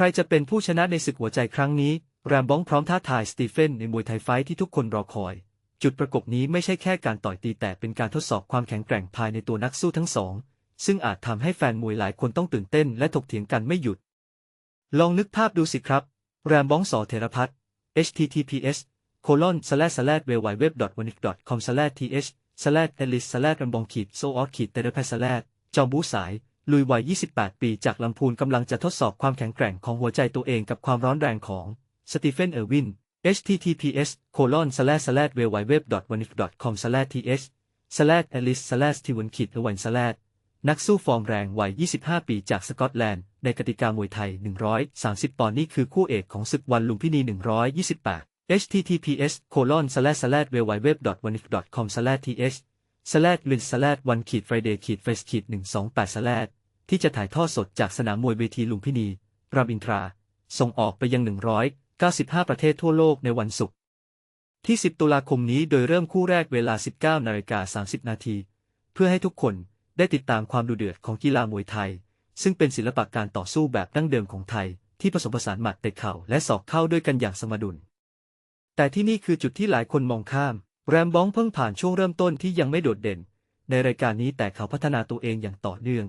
ใครจะเป็นผู้ชนะในศึกหัวใจครั้งนี้ แรมบ้องพร้อมท้าทายสตีเฟนในมวยไทยไฟที่ทุกคนรอคอย จุดประกบนี้ไม่ใช่แค่การต่อยตีแต่เป็นการทดสอบความแข็งแกร่งภายในตัวนักสู้ทั้งสอง ซึ่งอาจทำให้แฟนมวยหลายคนต้องตื่นเต้นและถกเถียงกันไม่หยุด ลองนึกภาพดูสิครับ แรมบ้องสอเทรพัฒน์ https colon slash slash w w w w n i c com slash th slash elis slash รำบองขีดโซออสขีดเตเรพสแลดจอมบูสาย ลุยวัย 28 ปีจากลำพูนกำลังจะทดสอบความแข็งแกร่งของหัวใจตัวเองกับความร้อนแรงของสตีเฟน เออร์วิน https colon slash slash w w w w n i c com slash th slash elis slash t วันขีดวัน slash นักสู้ฟอร์มแรงวัย 25 ปีจากสกอตแลนด์ ในกติกามวยไทย 130 ปอนด์นี่คือคู่เอกของศึกวันลุมพินี 128 https colon slash slash w w w w n i c com slash th slash win slash วันขีด friday ขีด face ขีด128 slash ที่จะถ่ายทอดสดจากสนามมวยเวทีลุมพินี รามอินทรา ส่งออกไปยัง 195 ประเทศทั่วโลกในวันศุกร์ที่ 10 ตุลาคมนี้โดยเริ่มคู่แรกเวลา 19นาฬิกา30 นาที เพื่อให้ทุกคนได้ติดตามความดุเดือดของกีฬามวยไทย ซึ่งเป็นศิลปะการต่อสู้แบบดั้งเดิมของไทย ที่ผสมผสานหมัดเตะเข่าและศอกเข้าด้วยกันอย่างสมดุล แต่ที่นี่คือจุดที่หลายคนมองข้าม แรมบ้องเพิ่งผ่านช่วงเริ่มต้นที่ยังไม่โดดเด่น ในรายการนี้แต่เขาพัฒนาตัวเองอย่างต่อเนื่อง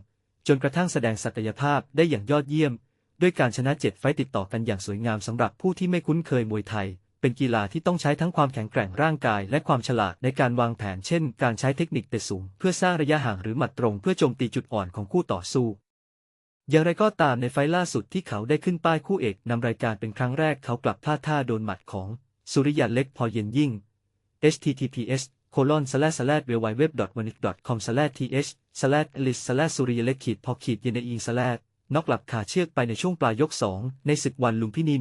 จนกระทั่งแสดงศักยภาพได้อย่างยอดเยี่ยม ด้วยการชนะเจ็ดไฟต์ติดต่อกันอย่างสวยงามสำหรับผู้ที่ไม่คุ้นเคยมวยไทย เป็นกีฬาที่ต้องใช้ทั้งความแข็งแกร่งร่างกาย และความฉลาดในการวางแผนเช่น การใช้เทคนิคเตะสูง เพื่อสร้างระยะห่างหรือหมัดตรงเพื่อโจมตีจุดอ่อนของคู่ต่อสู้อย่างไรก็ตามในไฟล์ล่าสุดที่เขาได้ขึ้นป้ายคู่เอกนำรายการเป็นครั้งแรกเขากลับพลาดท่าโดนหมัดของ สุริยันเล็กพอเย็นยิ่ง https colon slash slash w w w w n i c com slash th slash list slash สุริยเล็กขีดพอขีดเยนอิง slash นอกหลับขาเชือกไปในช่วงปลายยก 2 ในศึกวันลุมพินี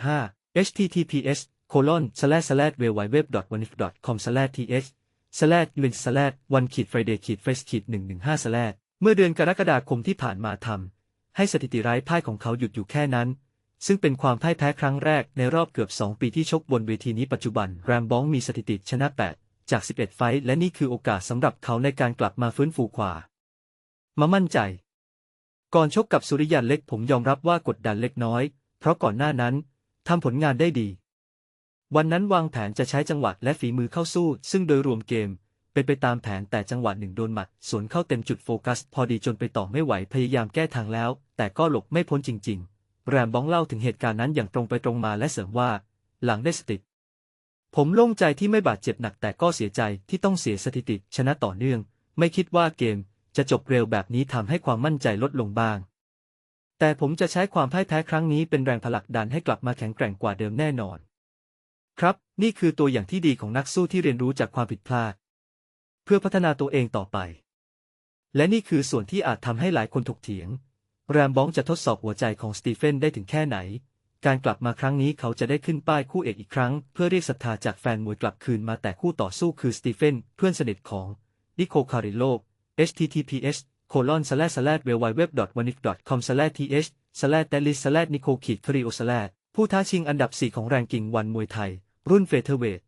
115 https colon slash slash w w w w n i c com slash th slash list slash วันขีด friday ขีด face ขีด115 slash เมื่อเดือนกรกฎาคมที่ผ่านมาทำให้สถิติไร้พ่ายของเขาหยุดอยู่แค่นั้นซึ่งเป็นความพ่ายแพ้ครั้งแรกในรอบเกือบ 2 ปีที่ชกบนเวทีนี้ปัจจุบัน แรมบองมีสถิติชนะ 8 จาก 11 ไฟต์และนี่คือโอกาสสำหรับเขาในการกลับมาฟื้นฟูขวา มามั่นใจ ก่อนชกกับสุริยันเล็กผมยอมรับว่ากดดันเล็กน้อย เพราะก่อนหน้านั้นทำผลงานได้ดี วันนั้นวางแผนจะใช้จังหวะและฝีมือเข้าสู้ ซึ่งโดยรวมเกม เป็นไปตามแผนแต่จังหวะหนึ่งโดนหมัดสวนเข้าเต็มจุดโฟกัส พอดีจนไปต่อไม่ไหวพยายามแก้ทางแล้ว แต่ก็หลบไม่พ้นจริง ๆ แรมบ้องเล่าถึงเหตุการณ์นั้นอย่างตรงไปตรงมาและเสริมว่า หลังได้สติ ผมโล่งใจที่ไม่บาดเจ็บหนักแต่ก็เสียใจที่ต้องเสียสถิติชนะต่อเนื่อง ไม่คิดว่าเกมจะจบเร็วแบบนี้ทำให้ความมั่นใจลดลงบ้าง แต่ผมจะใช้ความพ่ายแพ้ครั้งนี้เป็นแรงผลักดันให้กลับมาแข็งแกร่งกว่าเดิมแน่นอน ครับ นี่คือตัวอย่างที่ดีของนักสู้ที่เรียนรู้จากความผิดพลาด เพื่อพัฒนาตัวเองต่อไป และนี่คือส่วนที่อาจทำให้หลายคนถกเถียง แรมบ้องจะทดสอบหัวใจของสตีเฟนได้ถึงแค่ไหน การกลับมาครั้งนี้เขาจะได้ขึ้นป้ายคู่เอกอีกครั้ง เพื่อเรียกศรัทธาจากแฟนมวยกลับคืนมาแต่คู่ต่อสู้คือสตีเฟนเพื่อนสนิทของนิโคคาริโล https colon slash slash w w w w n i c com slash th slash d a l i s slash nico ขีดคริโอ slash ผู้ท้าชิงอันดับ 4 ของแรงกิ่งวันมวยไทย รุ่นเฟเธอร์เวท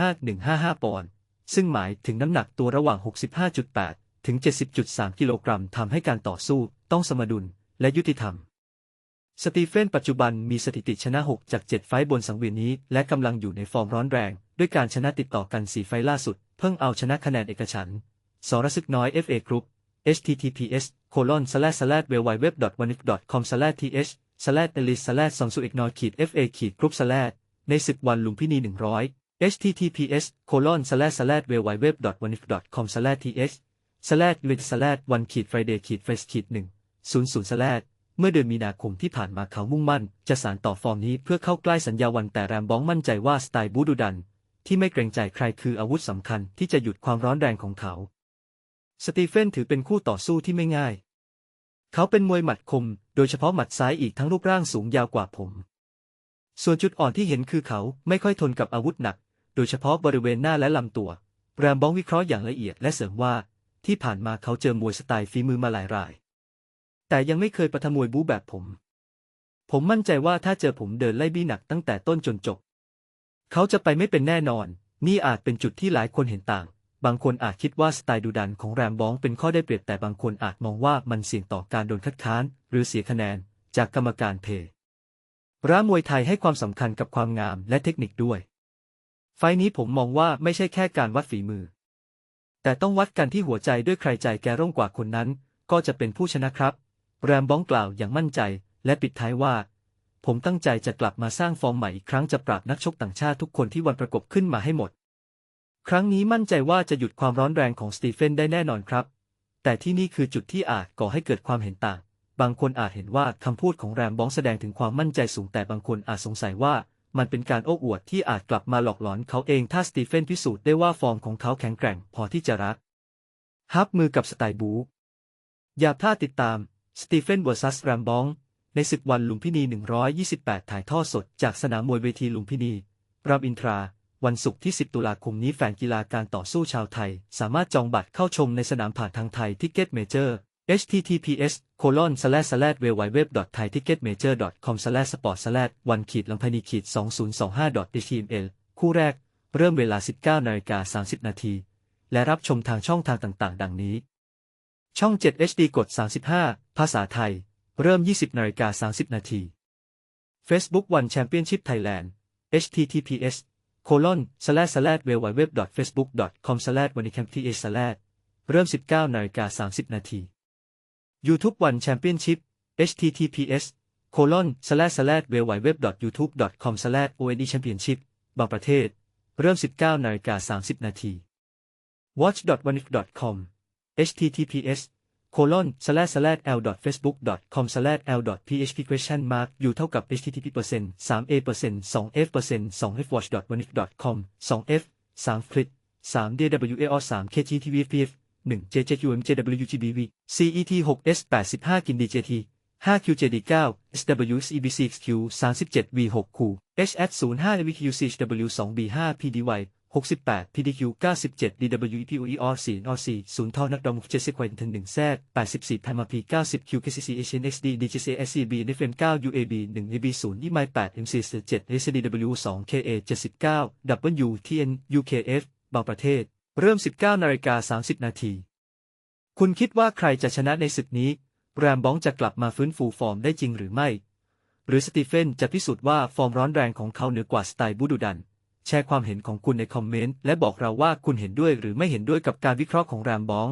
145155 ปอนด์ซึ่งหมายถึงน้ำหนักตัวระหว่าง 65.8 ถึง 70.3 กิโลกรัมทำให้การต่อสู้ต้องสมดุลและยุติธรรม สตีเฟนปัจจุบันมีสถิติชนะ 6 จาก 7 ไฟบนสังเวียนนี้ และกำลังอยู่ในฟอร์มร้อนแรง ด้วยการชนะติดต่อกัน 4 ไฟล่าสุด เพิ่งเอาชนะคะแนนเอกฉันสรศึกน้อย FA Group https colon slash slash w w w w n i c com slash th slash e l i s slash สองสุอีกน้อยขีด fa ขีด group slash ในศึกวันลุมพินี 100 https colon slash slash w w w w n i c com slash th slash l i t slash วันขีด friday ขีด face ขีด1 0 0 slash เมื่อเดือนมีนาคมที่ผ่านมาเขามุ่งมั่น จะสานต่อฟอร์มนี้เพื่อเข้าใกล้สัญญาวันแต่แรมบ้องมั่นใจว่าสไตล์บูดูดัน ที่ไม่เกรงใจใครคืออาวุธสำคัญที่จะหยุดความร้อนแรงของเขา สตีเฟนถือเป็นคู่ต่อสู้ที่ไม่ง่าย เขาเป็นมวยหมัดคม โดยเฉพาะหมัดซ้ายอีกทั้งรูปร่างสูงยาวกว่าผม ส่วนจุดอ่อนที่เห็นคือเขาไม่ค่อยทนกับอาวุธหนัก โดยเฉพาะบริเวณหน้าและลำตัว แรมบ้องวิเคราะห์อย่างละเอียดและเสริมว่า ที่ผ่านมาเขาเจอมวยสไตล์ฝีมือมาหลายราย แต่ยังไม่เคยประทมวยบู๊แบบผม ผมมั่นใจว่าถ้าเจอผมเดินไล่บี้หนักตั้งแต่ต้นจนจบ เขาจะไปไม่เป็นแน่นอน นี่อาจเป็นจุดที่หลายคนเห็นต่าง บางคนอาจคิดว่าสไตล์ดุดันของแรมบ้องเป็นข้อได้เปรียบแต่บางคนอาจมองว่ามันเสี่ยงต่อการโดนคัดค้าน หรือเสียคะแนน จากกรรมการเพร้ามวยไทยให้ความสำคัญกับความงามและเทคนิคด้วย ไฟล์นี้ผมมองว่าไม่ใช่แค่การวัดฝีมือ แต่ต้องวัดกันที่หัวใจด้วยใครใจแกร่งกว่าคนนั้น ก็จะเป็นผู้ชนะครับ แรมบ้องกล่าวอย่างมั่นใจ และปิดท้ายว่า ผมตั้งใจจะกลับมาสร้างฟอร์มใหม่อีกครั้งจะปราบนักชกต่างชาติทุกคนที่วันประกบขึ้นมาให้หมด ครั้งนี้มั่นใจว่าจะหยุดความร้อนแรงของสตีเฟนได้แน่นอนครับ แต่ที่นี่คือจุดที่อาจก่อให้เกิดความเห็นต่าง บางคนอาจเห็นว่าคำพูดของแรมบ้องแสดงถึงความมั่นใจสูงแต่บางคนอาจสงสัยว่ามันเป็นการโอ้อวดที่อาจกลับมาหลอกหลอนเขาเองถ้าสตีเฟนพิสูจน์ได้ว่าฟอร์มของเขาแข็งแกร่งพอที่จะรักฮับมือกับสไตล์บูอย่าพลาดติดตาม สตีเฟนเวอร์ซัสแรมบอง ในศึกวันลุมพินี 128 ถ่ายทอดสด จากสนามมวยเวทีลุมพินี รามอินทรา วันศุกร์ที่ 10 ตุลาคมนี้แฟนกีฬาการต่อสู้ชาวไทย สามารถจองบัตรเข้าชมในสนามผ่านทางไทยทิกเก็ตเมเจอร์ https colon slash slash www thai ticket major com slash sport slash วันขีดลำพนีขีด2025 html คู่แรก เริ่มเวลา 19นาฬิกา30 นาที และรับชมทางช่องทางต่าง ๆ ดังนี้ ช่อง 7 HD กด 35 ภาษาไทย เริ่ม 20นาฬิกา30 นาที Facebook One Championship Thailand https colon slash slash www facebook com slash วันนี้แคมป์ slash เริ่ม 19นาฬิกา30 นาที YouTube One Championship https colon slash slash www youtube com slash ond championship บางประเทศ เริ่ม 19นาฬิกา30 นาที watch one com https colon slash slash l facebook com slash l php question mark อยู่เท่ากับ http เปอร์เซ็นต์3 a เปอร์เซ็นต์2 f เปอร์เซ็นต์2 f watch one com 2 f 3 clit 3 dwa 3 kgtv pf 1 JJUM JWGBV CET 6 S 85กิน DJT 5 QJD 9 SWX EBC XQ 37 V 6คู HS 05 VQ CHW 2 B 5 PDY 68 PDQ 97 DW EPOER 4 RC 0ท่อนักดอม70ควายถึง1 Z 84 Time P 90 QKCC Asian XD DJC SCB NFM 9 UAB 1 AB 0 EMI 8 MC 7 SDW 2 KA 79 WTN UKF บางประเทศ เริ่ม 19นาฬิกา30 นาที คุณคิดว่าใครจะชนะในศึกนี้ แรมบ้องจะกลับมาฟื้นฟูฟอร์มได้จริงหรือไม่ หรือสตีเฟนจะพิสูจน์ว่าฟอร์มร้อนแรงของเขาเหนือกว่าสไตล์บูดูดัน แชร์ความเห็นของคุณในคอมเมนต์และบอกเราว่าคุณเห็นด้วยหรือไม่เห็นด้วยกับการวิเคราะห์ของแรมบอง